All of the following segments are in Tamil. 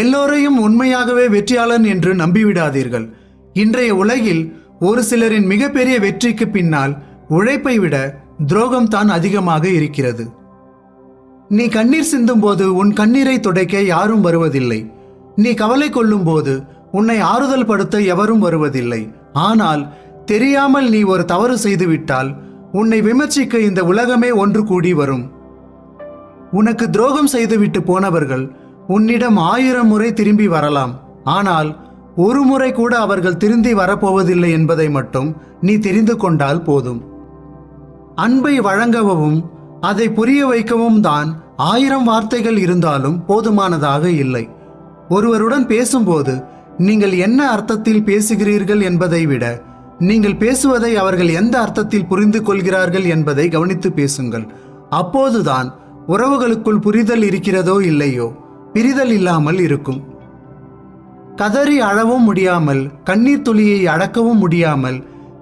எல்லோரையும் உண்மையாகவே வெற்றியாளன் என்று நம்பிவிடாதீர்கள். இன்றைய உலகில் ஒரு சிலரின் மிகப்பெரிய வெற்றிக்கு பின்னால் உழைப்பை விட துரோகம் தான் அதிகமாக இருக்கிறது. நீ கண்ணீர் சிந்தும்போது உன் கண்ணீரை துடைக்க யாரும் வருவதில்லை. நீ கவலை கொள்ளும்போது உன்னை ஆறுதல் படுத்த எவரும் வருவதில்லை. ஆனால் தெரியாமல் நீ ஒரு தவறு செய்துவிட்டால் உன்னை விமர்சிக்க இந்த உலகமே ஒன்று கூடி வரும். உனக்கு துரோகம் செய்துவிட்டு போனவர்கள் உன்னிடம் ஆயிரம் முறை திரும்பி வரலாம். ஆனால் ஒரு முறை கூட அவர்கள் திருந்தி வரப்போவதில்லை என்பதை மட்டும் நீ தெரிந்து கொண்டால் போதும். அன்பை வழங்கவும் அதை புரிய வைக்கவும் தான் ஆயிரம் வார்த்தைகள் இருந்தாலும் போதுமானதாக இல்லை. ஒருவருடன் பேசும்போது நீங்கள் என்ன அர்த்தத்தில் பேசுகிறீர்கள் என்பதை விட நீங்கள் பேசுவதை அவர்கள் எந்த அர்த்தத்தில் புரிந்து கொள்கிறார்கள் என்பதை கவனித்து பேசுங்கள். அப்போதுதான் உறவுகளுக்குள் புரிதல் இருக்கிறதோ இல்லையோ? பிரிதல் இல்லாமல் இருக்கும். கதறி அழவும் முடியாமல் கண்ணீர் துளியை அடக்கவும் முடியாமல்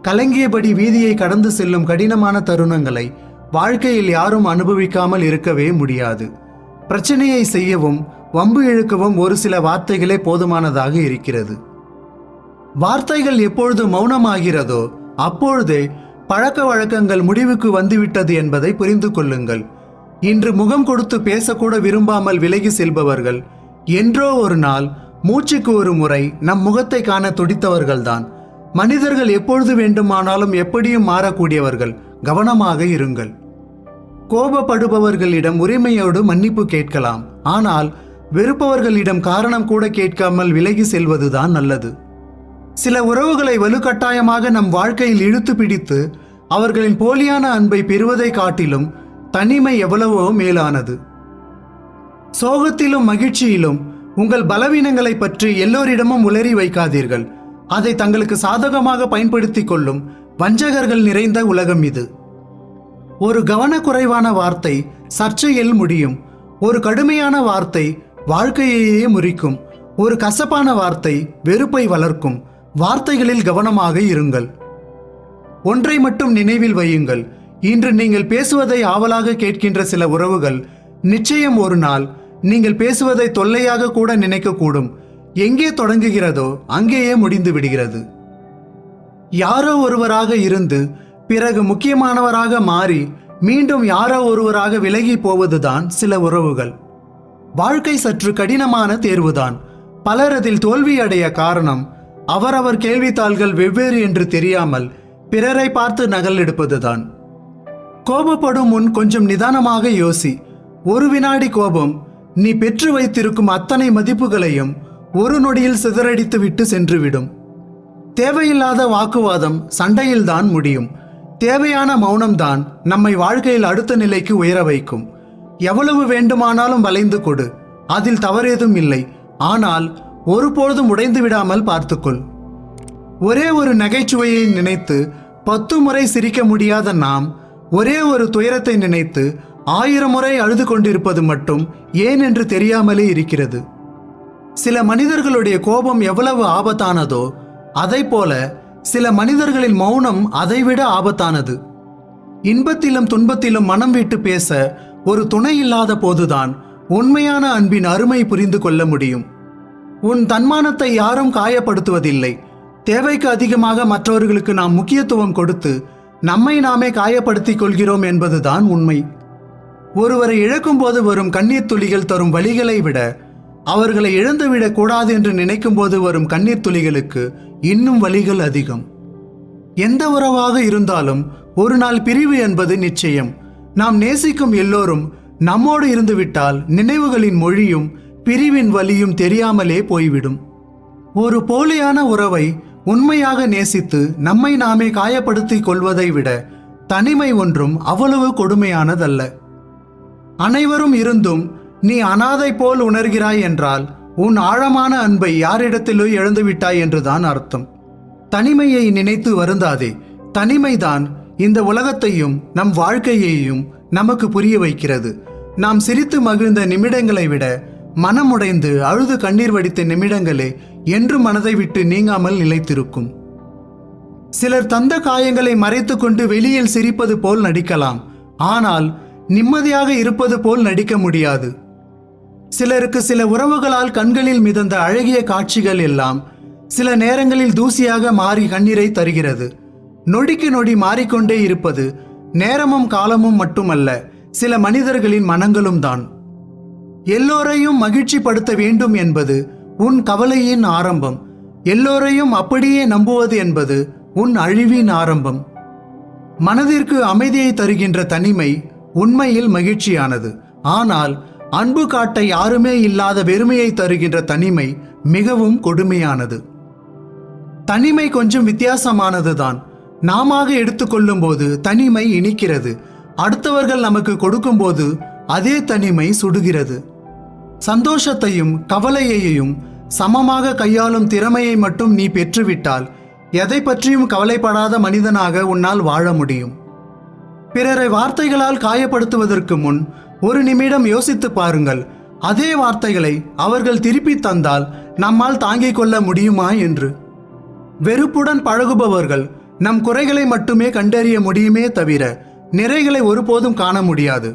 கலங்கியபடி வீதியை கடந்து செல்லும் கடினமான தருணங்களை வாழ்க்கையில் யாரும் அனுபவிக்காமல் இருக்கவே முடியாது. பிரச்சனையை செய்யவும் வம்பு இழுக்கவும் ஒரு சில வார்த்தைகளே போதுமானதாக இருக்கிறது. வார்த்தைகள் எப்பொழுது மௌனமாகிறதோ அப்பொழுதே பழக்க வழக்கங்கள் முடிவுக்கு வந்துவிட்டது என்பதை புரிந்து கொள்ளுங்கள். இன்று முகம் கொடுத்து பேசக்கூட விரும்பாமல் விலகி செல்பவர்கள். என்றோ ஒரு நாள் மூச்சுக்கு ஒரு முறை நம் முகத்தை காண துடித்தவர்கள்தான். மனிதர்கள் எப்பொழுது வேண்டுமானாலும் எப்படியும் மாறக்கூடியவர்கள். கவனமாக இருங்கள். கோபப்படுபவர்களிடம் உரிமையோடு மன்னிப்பு கேட்கலாம். ஆனால் வெறுப்பவர்களிடம் காரணம் கூட கேட்காமல் விலகி செல்வதுதான் நல்லது. சில உறவுகளை வலுக்கட்டாயமாக நம் வாழ்க்கையில் இழுத்து பிடித்து அவர்களின் போலியான அன்பை பெறுவதை காட்டிலும் தனிமை எவ்வளவோ மேலானது. சோகத்திலும் மகிழ்ச்சியிலும் உங்கள் பலவீனங்களை பற்றி எல்லோரிடமும் உளறி வைக்காதீர்கள். அதை தங்களுக்கு சாதகமாக பயன்படுத்தி கொள்ளும் வஞ்சகர்கள் நிறைந்த உலகம் இது. ஒரு கவனக்குறைவான வார்த்தை சர்ச்சையில் முடியும். ஒரு கடுமையான வார்த்தை வாழ்க்கையையே முறிக்கும். ஒரு கசப்பான வார்த்தை வெறுப்பை வளர்க்கும். வார்த்தைகளில் கவனமாக இருங்கள். ஒன்றை மட்டும் நினைவில் வையுங்கள். இன்று நீங்கள் பேசுவதை ஆவலாக கேட்கின்ற சில உறவுகள் நிச்சயம் ஒரு நாள் நீங்கள் பேசுவதை தொல்லையாக கூட நினைக்கக்கூடும். எங்கே தொடங்குகிறதோ அங்கேயே முடிந்து விடுகிறது. யாரோ ஒருவராக இருந்து பிறகு முக்கியமானவராக மாறி மீண்டும் யாரோ ஒருவராக விலகி போவதுதான் சில உறவுகள். வாழ்க்கை சற்று கடினமான தேர்வுதான். பலர் அதில் தோல்வியடைய காரணம் அவரவர் கேள்வித்தாள்கள் வெவ்வேறு என்று தெரியாமல் பிறரை பார்த்து நகல் எடுப்பதுதான். கோபப்படும் முன் கொஞ்சம் நிதானமாக யோசி. ஒரு வினாடி கோபம் நீ பெற்று வைத்திருக்கும் அத்தனை மதிப்புகளையும் ஒரு நொடியில் சிதறடித்து விட்டு சென்றுவிடும். தேவையில்லாத வாக்குவாதம் சண்டையில்தான் முடியும். தேவையான மௌனம்தான் நம்மை வாழ்க்கையில் அடுத்த நிலைக்கு உயர வைக்கும். எவ்வளவு வேண்டுமானாலும் வளைந்து கொடு. அதில் தவறேதும் இல்லை. ஆனால் ஒருபொழுதும் உடைந்து விடாமல் பார்த்துக்கொள். ஒரே ஒரு நகைச்சுவையை நினைத்து பத்து முறை சிரிக்க முடியாத நாம் ஒரே ஒரு துயரத்தை நினைத்து ஆயிரம் முறை அழுது கொண்டிருப்பது மட்டும் ஏன் என்று தெரியாமலே இருக்கிறது. சில மனிதர்களுடைய கோபம் எவ்வளவு ஆபத்தானதோ அதை போல சில மனிதர்களின் மௌனம் அதைவிட ஆபத்தானது. இன்பத்திலும் துன்பத்திலும் மனம் விட்டு பேச ஒரு துணை இல்லாத போதுதான் உண்மையான அன்பின் அருமை புரிந்து கொள்ள முடியும். உன் தன்மானத்தை யாரும் காயப்படுத்துவதில்லை. தேவைக்கு அதிகமாக மற்றவர்களுக்கு நாம் முக்கியத்துவம் கொடுத்து நம்மை நாமே காயப்படுத்திக் கொள்கிறோம் என்பதுதான் உண்மை. ஒருவரை இழக்கும்போது வரும் கண்ணீர் துளிகள் தரும் வழிகளை விட அவர்களை இழந்துவிடக் கூடாது என்று நினைக்கும் போது வரும் கண்ணீர் துளிகளுக்கு இன்னும் வலிகள் அதிகம். எந்த உறவாக இருந்தாலும் ஒரு நாள் பிரிவு என்பது நிச்சயம். நாம் நேசிக்கும் எல்லோரும் நம்மோடு இருந்துவிட்டால் நினைவுகளின் மொழியும் பிரிவின் வலியும் தெரியாமலே போய்விடும். ஒரு போலியான உறவை உண்மையாக நேசித்து நம்மை நாமே காயப்படுத்திக் கொள்வதை விட தனிமை ஒன்றும் அவ்வளவு கொடுமையானதல்ல. அனைவரும் இருந்தும் நீ அனாதை போல் உணர்கிறாய் என்றால் உன் ஆழமான அன்பை யாரிடத்திலோ எழுந்துவிட்டாய் என்றுதான் அர்த்தம். தனிமையை நினைத்து வருந்தாதே தனிமைதான் இந்த உலகத்தையும் நம் வாழ்க்கையையும் நமக்கு புரிய வைக்கிறது. நாம் சிரித்து மகிழ்ந்த நிமிடங்களை விட மனமுடைந்து அழுது கண்ணீர் வடித்த நிமிடங்களே என்று மனதை விட்டு நீங்காமல் நிலைத்திருக்கும். சிலர் தந்த காயங்களை மறைத்துக்கொண்டு வெளியில் சிரிப்பது போல் நடிக்கலாம். ஆனால் நிம்மதியாக இருப்பது போல் நடிக்க முடியாது. சிலருக்கு சில உறவுகளால் கண்களில் மிதந்த அழகிய காட்சிகள் எல்லாம் சில நேரங்களில் தூசியாக மாறி கண்ணீரை தருகிறது. நொடிக்கு நொடி மாறிக்கொண்டே இருப்பது நேரமும் காலமும் மட்டுமல்ல சில மனிதர்களின் மனங்களும் தான். எல்லோரையும் மகிழ்ச்சி படுத்த வேண்டும் என்பது உன் கவலையின் ஆரம்பம். எல்லோரையும் அப்படியே நம்புவது என்பது உன் அழிவின் ஆரம்பம். மனதிற்கு அமைதியை தருகின்ற தனிமை உண்மையில் மகிழ்ச்சியானது. ஆனால் அன்பு காட்ட யாருமே இல்லாத வெறுமையை தருகின்ற தனிமை மிகவும் கொடுமையானது. தனிமை கொஞ்சம் வித்தியாசமானதுதான். நாமாக எடுத்துக்கொள்ளும் போது தனிமை இனிக்கிறது. அடுத்தவர்கள் நமக்கு கொடுக்கும்போது அதே தனிமை சுடுகிறது. சந்தோஷத்தையும் கவலையையும் சமமாக கையாளும் திறமையை மட்டும் நீ பெற்றுவிட்டால் எதை பற்றியும் கவலைப்படாத மனிதனாக உன்னால் வாழ முடியும். பிறரை வார்த்தைகளால் காயப்படுத்துவதற்கு முன் ஒரு நிமிடம் யோசித்து பாருங்கள் அதே வார்த்தைகளை அவர்கள் திருப்பி தந்தால் நம்மால் தாங்கிக் கொள்ள முடியுமா என்று. வெறுப்புடன் பழகுபவர்கள் நம் குறைகளை மட்டுமே கண்டறிய முடியுமே தவிர நிறைகளை ஒருபோதும் காண முடியாது.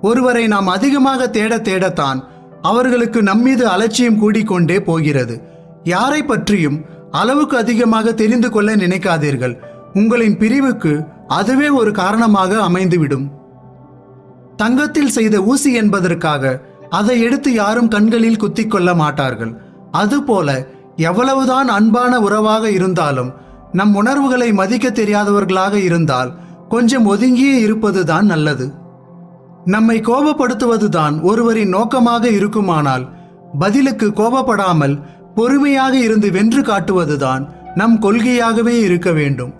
ஒருவரை நாம் அதிகமாக தேட தேடத்தான் அவர்களுக்கு நம்மீது அலட்சியம் கூடிக்கொண்டே போகிறது. யாரை பற்றியும் அளவுக்கு அதிகமாக தெரிந்து கொள்ள நினைக்காதீர்கள். உங்களின் பிரிவுக்கு அதுவே ஒரு காரணமாக அமைந்துவிடும். தங்கத்தில் செய்த ஊசி என்பதற்காக அதை எடுத்து யாரும் கண்களில் குத்திக்கொள்ள மாட்டார்கள். அதுபோல எவ்வளவுதான் அன்பான உறவாக இருந்தாலும் நம் உணர்வுகளை மதிக்க தெரியாதவர்களாக இருந்தால் கொஞ்சம் ஒதுங்கியே இருப்பதுதான் நல்லது. நம்மை கோபப்படுத்துவதுதான் ஒருவரின் நோக்கமாக இருக்குமானால் பதிலுக்கு கோபப்படாமல் பொறுமையாக இருந்து வென்று காட்டுவதுதான் நம் கொள்கையாகவே இருக்க வேண்டும்.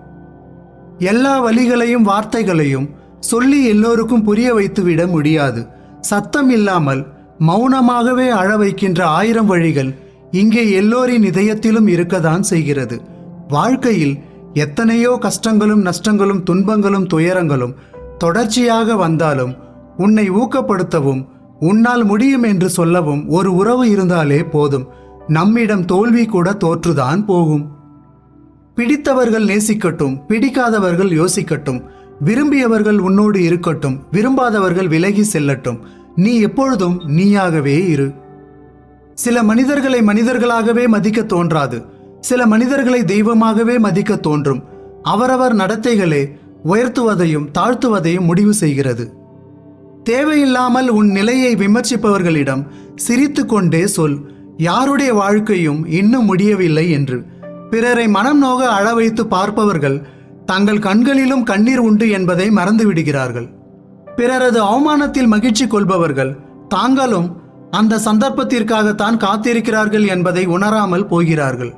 எல்லா வழிகளையும் வார்த்தைகளையும் சொல்லி எல்லோருக்கும் புரிய வைத்துவிட முடியாது. சத்தம் இல்லாமல் மௌனமாகவே அழ வைக்கின்ற ஆயிரம் வழிகள் இங்கே எல்லோரின் இதயத்திலும் இருக்கத்தான் செய்கிறது. வாழ்க்கையில் எத்தனையோ கஷ்டங்களும் நஷ்டங்களும் துன்பங்களும் துயரங்களும் தொடர்ச்சியாக வந்தாலும் உன்னை ஊக்கப்படுத்தவும் உன்னால் முடியும் என்று சொல்லவும் ஒரு உறவு இருந்தாலே போதும். நம்மிடம் தோல்வி கூட தோற்றுதான் போகும். பிடித்தவர்கள் நேசிக்கட்டும் பிடிக்காதவர்கள் யோசிக்கட்டும். விரும்பியவர்கள் உன்னோடு இருக்கட்டும் விரும்பாதவர்கள் விலகி செல்லட்டும். நீ எப்பொழுதும் நீயாகவே இரு. சில மனிதர்களை மனிதர்களாகவே மதிக்க தோன்றாது. சில மனிதர்களை தெய்வமாகவே மதிக்க தோன்றும். அவரவர் நடத்தைகளே உயர்த்துவதையும் தாழ்த்துவதையும் முடிவு செய்கிறது. தேவையில்லாமல் உன் நிலையை விமர்சிப்பவர்களிடம் சிரித்து கொண்டே சொல் யாருடைய வாழ்க்கையும் இன்னும் முடியவில்லை என்று. பிறரை மனம் நோக அழ வைத்து பார்ப்பவர்கள் தங்கள் கண்களிலும் கண்ணீர் உண்டு என்பதை மறந்து விடுகிறார்கள் பிறரது அவமானத்தில் மகிழ்ச்சி கொள்பவர்கள் தாங்களும் அந்த சந்தர்ப்பத்திற்காகத்தான் காத்திருக்கிறார்கள் என்பதை உணராமல் போகிறார்கள்.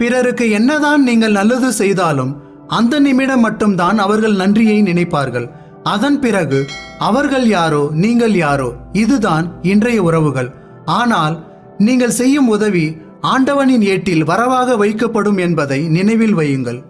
பிறருக்கு என்னதான் நீங்கள் நல்லது செய்தாலும் அந்த நிமிடம் மட்டும்தான் அவர்கள் நன்றியை நினைப்பார்கள். அதன் பிறகு அவர்கள் யாரோ நீங்கள் யாரோ இதுதான் இன்றைய உறவுகள். ஆனால் நீங்கள் செய்யும் உதவி ஆண்டவனின் ஏட்டில் வரவாக வைக்கப்படும் என்பதை நினைவில் வையுங்கள்.